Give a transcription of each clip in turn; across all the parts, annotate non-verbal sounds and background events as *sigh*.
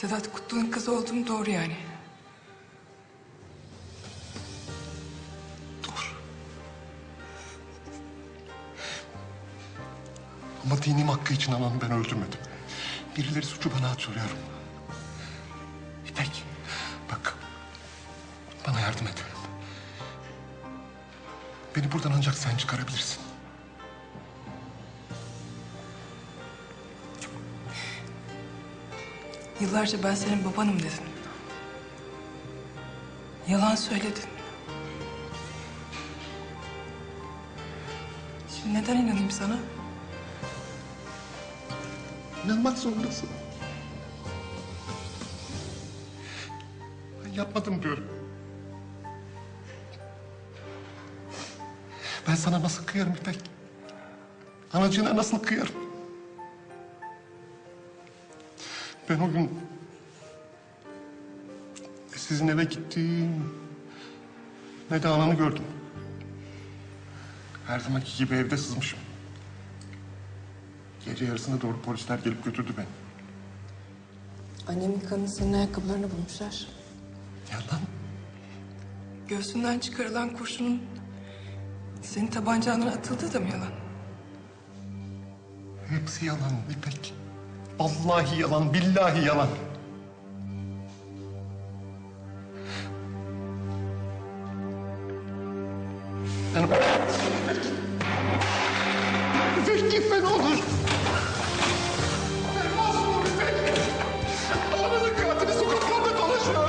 Sedat Kutlu'nun kızı olduğum doğru yani. Doğru. Ama dinim hakkı için ananı ben öldürmedim. Birileri suçu bana atıyor. İpek, bak. Bana yardım et. Beni buradan ancak sen çıkarabilirsin. Yıllarca ben senin babanım dedin. Yalan söyledin. Şimdi neden inanayım sana? İnanmak zorundasın. Ben yapmadım diyorum. Ben sana nasıl kıyarım İpek? Anacığına nasıl kıyarım? Ben o gün ne sizin eve gittim ne de ananı gördüm. Her zamanki gibi evde sızmışım. Gece yarısına doğru polisler gelip götürdü beni. Annemin kanını senin ayakkabılarına bulmuşlar. Yalan. Göğsünden çıkarılan kurşunun senin tabancandan atıldığı da mı yalan? Hepsi yalan İpek. Vallahi yalan, billahi yalan. Yani... İpek gitme ne olur. Ben masumum İpek. Ananın katili sokaklarda dolaşıyor.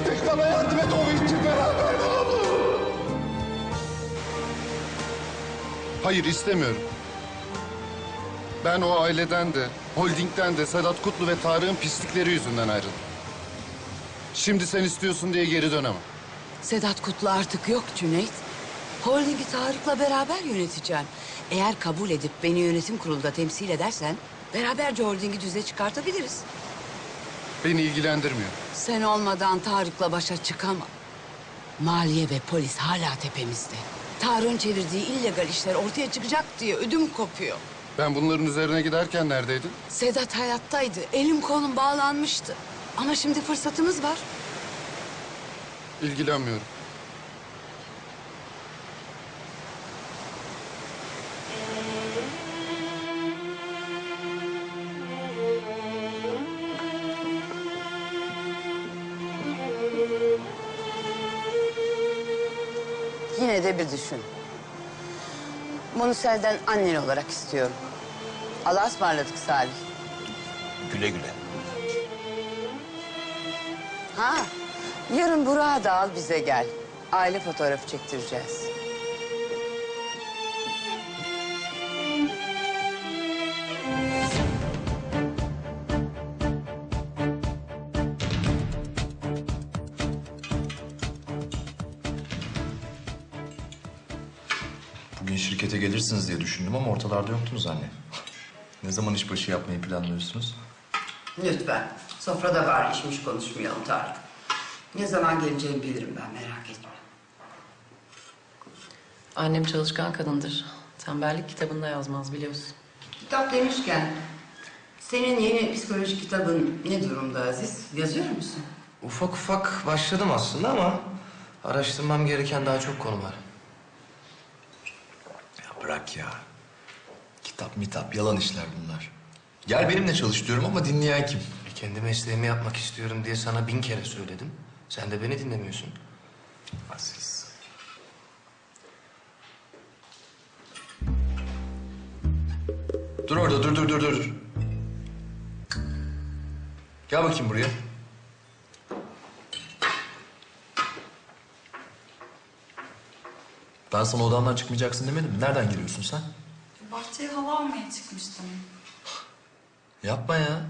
İpek bana yardım et o için beraber olur. Hayır istemiyorum. Ben o aileden de, holdingden de Sedat Kutlu ve Tarık'ın pislikleri yüzünden ayrıldım. Şimdi sen istiyorsun diye geri dönemem. Sedat Kutlu artık yok Cüneyt. Holding'i Tarık'la beraber yöneteceğim. Eğer kabul edip beni yönetim kurulunda temsil edersen... ...beraberce holdingi düze çıkartabiliriz. Beni ilgilendirmiyor. Sen olmadan Tarık'la başa çıkamam. Maliye ve polis hala tepemizde. Tarık'ın çevirdiği illegal işler ortaya çıkacak diye ödüm kopuyor. Ben bunların üzerine giderken neredeydin? Sedat hayattaydı. Elim kolum bağlanmıştı. Ama şimdi fırsatımız var. İlgilenmiyorum. Yine de bir düşün. Bunu senden annen olarak istiyorum. Allah'a ısmarladık Salih. Güle güle. Ha, yarın Burak'ı da al bize gel. Aile fotoğrafı çektireceğiz. Bugün şirkete gelirsiniz diye düşündüm ama ortalarda yoktunuz anne. *laughs* ne zaman işbaşı yapmayı planlıyorsunuz? Lütfen. Sofrada var işmiş konuşmayalım Tarık. Ne zaman geleceğimi bilirim ben merak etme. Annem çalışkan kadındır. Tembellik kitabında yazmaz biliyorsun. Kitap demişken senin yeni psikoloji kitabın ne durumda Aziz? Yazıyor musun? Ufak ufak başladım aslında ama araştırmam gereken daha çok konu var. Bırak ya. Kitap mitap yalan işler bunlar. Gel benimle çalış diyorum ama dinleyen kim? E, kendi mesleğimi yapmak istiyorum diye sana bin kere söyledim. Sen de beni dinlemiyorsun. Aziz. Dur orada dur dur dur dur. Gel bakayım buraya. Ben sana odamdan çıkmayacaksın demedim mi? Nereden giriyorsun sen? Bahçeye hava almaya çıkmıştım. Yapma ya.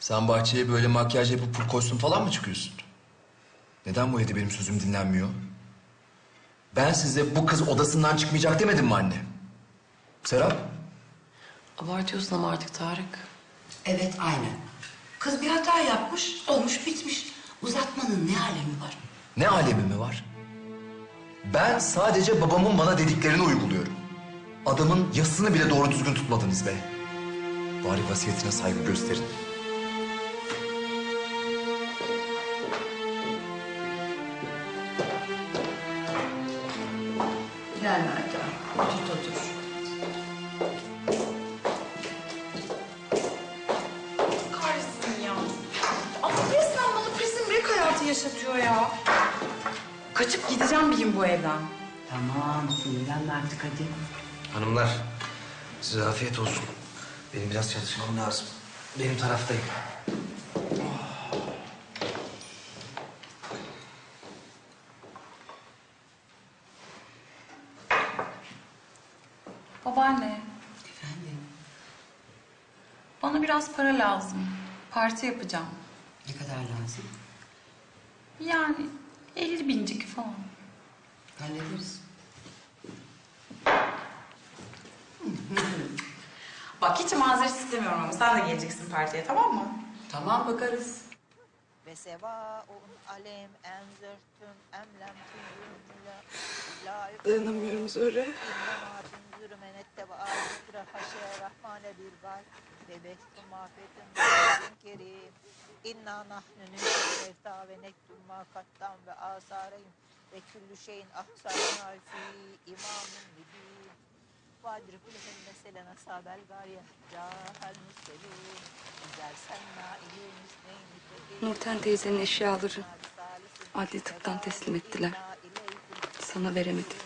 Sen bahçeye böyle makyaj yapıp pul kostüm falan mı çıkıyorsun? Neden bu evde benim sözüm dinlenmiyor? Ben size bu kız odasından çıkmayacak demedim mi anne? Serap? Abartıyorsun ama artık Tarık. Evet aynen. Kız bir hata yapmış, olmuş bitmiş. Uzatmanın ne alemi var? Ne alemi mi var? Ben sadece babamın bana dediklerini uyguluyorum. Adamın yasını bile doğru düzgün tutmadınız be. Bari vasiyetine saygı gösterin. Gel Melda. Otur otur. Kahretsin ya. Ama resmen bana prison break hayatı yaşatıyor ya. Kaçıp gideceğim bir gün bu evden. Tamam sinirlenme artık hadi. Hanımlar, size afiyet olsun. Benim biraz çalışmam lazım. Benim taraftayım. Babaanne, Efendim bana biraz para lazım. Parti yapacağım. ne kadar lazım? Yani 50 bincik falan. Hallederiz. Bak hiç mazeret istemiyorum ama sen de geleceksin partiye tamam mı? Tamam bakarız ve sevaun alem enzir tüm emlem tüm Dayanamıyorum Zöhre. ve behtu mafetin kerim. İnna nahnü nüzül ve nektul makattan ve asareyim ve küllü şeyin ahsarına fi imamun mübin. وآثارهم وكل شيء أحصيناه في إمام مبين واضرب لهم مثلا أصحاب القرية جاء المرسلون إذا أرسلنا إليهم اثنين Nurten teyzenin eşyaları adli tıptan teslim ettiler. Sana veremedim.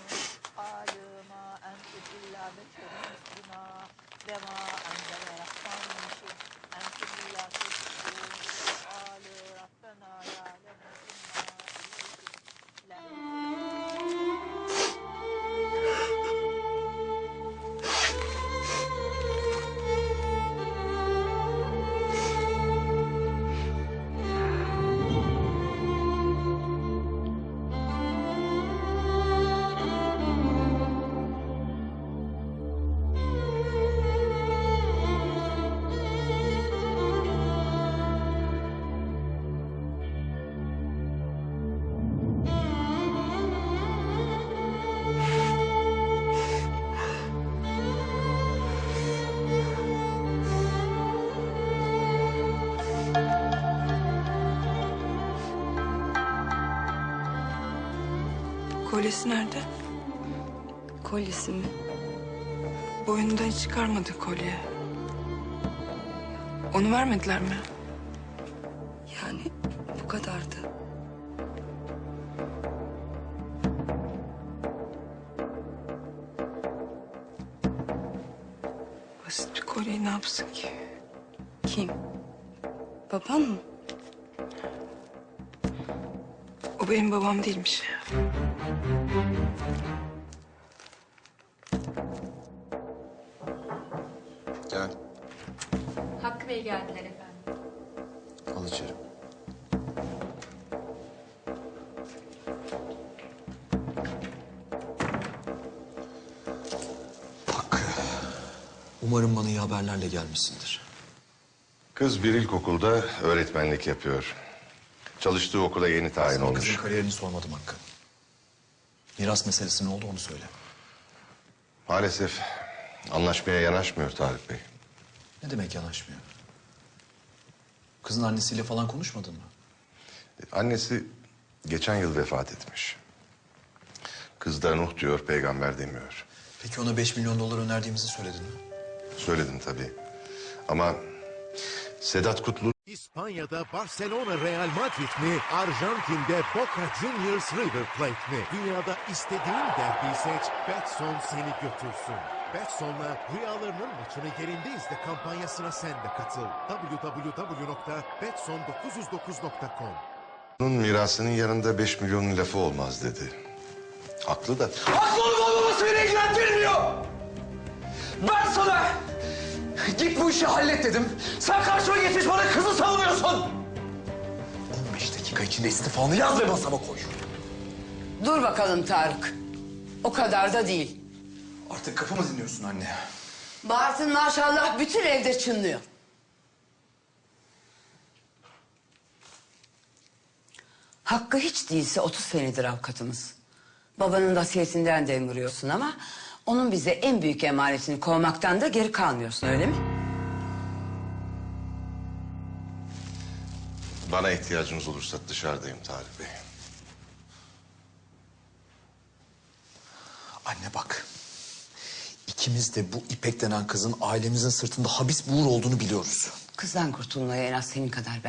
Kolyesi nerede? Kolyesi mi? Boynundan hiç çıkarmadı kolye. Onu vermediler mi? Yani bu kadardı. Basit bir kolyeyi ne yapsın ki? Kim? Baban mı? O benim babam değilmiş. Gel. Hakkı Bey geldiler efendim. Al içeri. Hakkı. Umarım bana iyi haberlerle gelmişsindir. Kız bir ilkokulda öğretmenlik yapıyor. Çalıştığı okula yeni tayin Sana olmuş. kızın kariyerini sormadım Hakkı. Miras meselesi ne oldu onu söyle. Maalesef anlaşmaya yanaşmıyor Tarık Bey. Ne demek yanaşmıyor? Kızın annesiyle falan konuşmadın mı? Annesi geçen yıl vefat etmiş. Kız da Nuh diyor, peygamber demiyor. Peki ona 5 milyon dolar önerdiğimizi söyledin mi? Söyledim tabii. Ama Sedat Kutlu İspanya'da Barcelona Real Madrid mi? Arjantin'de Boca Juniors River Plate mi? Dünyada istediğin derbiyi seç, Betson seni götürsün. Betson'la rüyalarının maçını yerinde izle kampanyasına sen de katıl. www.betson909.com Nuh'un mirasının yanında 5 milyonun lafı olmaz dedi. Haklı da. Haklı olup olmaması beni ilgilendirmiyor. Ben sana git bu işi hallet dedim. Sen karşıma geçmiş bana kızı savunuyorsun. 15 dakika içinde istifanı yaz ve masama koy. Dur bakalım Tarık. O kadar da değil. Artık kapı mı dinliyorsun anne? Bartın maşallah bütün evde çınlıyor. Hakkı hiç değilse 30 senedir avukatımız. Babanın vasiyetinden demiriyorsun ama... Onun bize en büyük emaretini kovmaktan da geri kalmıyorsun öyle mi? Bana ihtiyacınız olursa dışarıdayım Tarık Bey. Anne bak. İkimiz de bu İpek denen kızın ailemizin sırtında habis buğur olduğunu biliyoruz. Kızdan kurtulmaya en az senin kadar ben